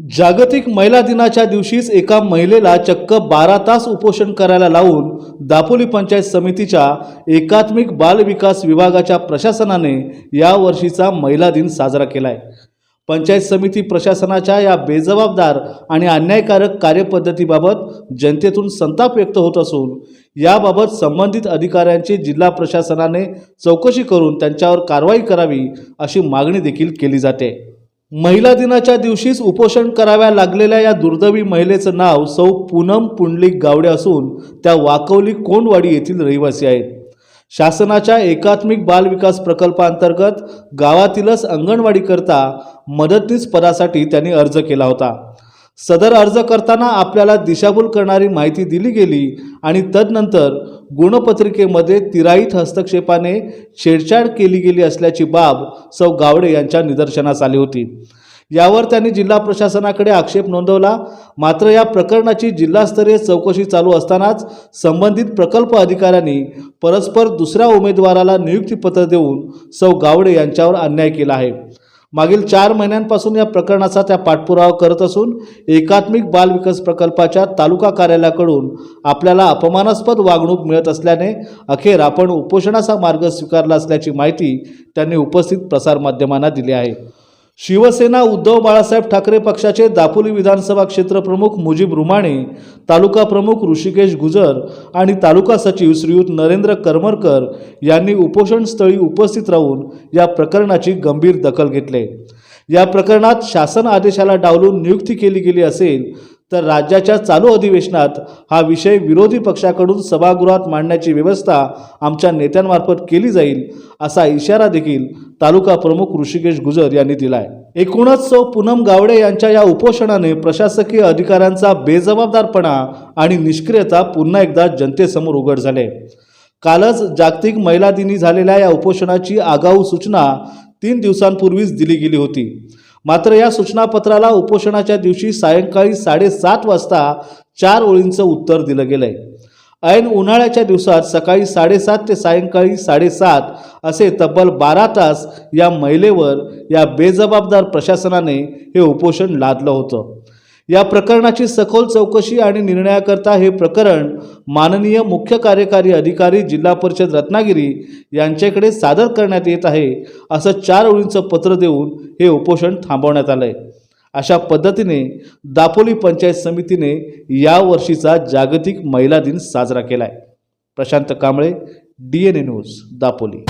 जागतिक महिला दिनाच्या दिवशीच एका महिलेला चक्क बारा तास उपोषण करायला लावून दापोली पंचायत समितीच्या एकात्मिक बाल विकास विभागाच्या प्रशासनाने या वर्षीचा महिला दिन साजरा केलाय. पंचायत समिती प्रशासनाच्या या बेजबाबदार आणि अन्यायकारक कार्यपद्धतीबाबत जनतेतून संताप व्यक्त होत असून याबाबत संबंधित अधिकाऱ्यांची जिल्हा प्रशासनाने चौकशी करून त्यांच्यावर कारवाई करावी अशी मागणी देखील केली जाते. महिला दिनाच्या दिवशीच उपोषण कराव्या लागलेल्या या दुर्दैवी महिलेचं नाव सौ पूनम पुंडलिक गावडे असून त्या वाकवली कोंडवाडी येथील रहिवासी आहेत. शासनाच्या एकात्मिक बाल विकास प्रकल्पांतर्गत गावातीलच अंगणवाडीकरता मदतनीस पदासाठी त्यांनी अर्ज केला होता. सदर अर्ज करताना आपल्याला दिशाभूल करणारी माहिती दिली गेली आणि तदनंतर गुणपत्रिकेमध्ये तिराईत हस्तक्षेपाने छेडछाड केली गेली असल्याची बाब सौ गावडे यांच्या निदर्शनास आली होती. यावर त्यांनी जिल्हा प्रशासनाकडे आक्षेप नोंदवला. मात्र या प्रकरणाची जिल्हास्तरीय चौकशी चालू असतानाच संबंधित प्रकल्प अधिकाऱ्यांनी परस्पर दुसऱ्या उमेदवाराला नियुक्तीपत्र देऊन सौ गावडे यांच्यावर अन्याय केला आहे. मागील चार महिन्यांपासून या प्रकरणाचा त्या पाठपुरावा करत असून एकात्मिक बाल विकास प्रकल्पाच्या तालुका कार्यालयाकडून आपल्याला अपमानास्पद वागणूक मिळत असल्याने अखेर आपण उपोषणाचा मार्ग स्वीकारला असल्याची माहिती त्यांनी उपस्थित प्रसारमाध्यमांना दिली आहे. शिवसेना उद्धव बाळासाहेब ठाकरे पक्षाचे दापोली विधानसभा क्षेत्रप्रमुख मुजीब रुमाणे तालुका प्रमुख ऋषिकेश गुजर आणि तालुका सचिव श्रीयुत नरेंद्र करमरकर यांनी उपोषणस्थळी उपस्थित राहून या प्रकरणाची गंभीर दखल घेतली. या प्रकरणात शासन आदेशाला डावलून नियुक्ती केली गेली असेल तर राज्याच्या चालू अधिवेशनात हा विषय विरोधी पक्षाकडून सभागृहात मांडण्याची व्यवस्था आमच्या नेत्यांमार्फत केली जाईल असा इशारा देखील तालुका प्रमुख ऋषिकेश गुजर यांनी दिलाय. एकूणच सौ पूनम गावडे यांच्या या उपोषणाने प्रशासकीय अधिकाऱ्यांचा बेजबाबदारपणा आणि निष्क्रियता पुन्हा एकदा जनतेसमोर उघड झाले. कालच जागतिक महिला दिनी झालेल्या या उपोषणाची आगाऊ सूचना तीन दिवसांपूर्वीच दिली गेली होती. मात्र या सूचनापत्राला उपोषणाच्या दिवशी सायंकाळी साडेसात वाजता चार ओळींचं उत्तर दिलं गेलं आहे ऐन उन्हाळ्याच्या दिवसात सकाळी साडेसात ते सायंकाळी साडेसात असे तब्बल बारा तास या महिलेवर या बेजबाबदार प्रशासनाने हे उपोषण लादलं होतं. या प्रकरणाची सखोल चौकशी आणि निर्णयाकरता हे प्रकरण माननीय मुख्य कार्यकारी अधिकारी जिल्हा परिषद रत्नागिरी यांच्याकडे सादर करण्यात येत आहे असं चार ओळींचं पत्र देऊन हे उपोषण थांबवण्यात आलं आहे अशा पद्धतीने दापोली पंचायत समितीने यावर्षीचा जागतिक महिला दिन साजरा केला आहे Prashant Kamble D N A news Dapoli.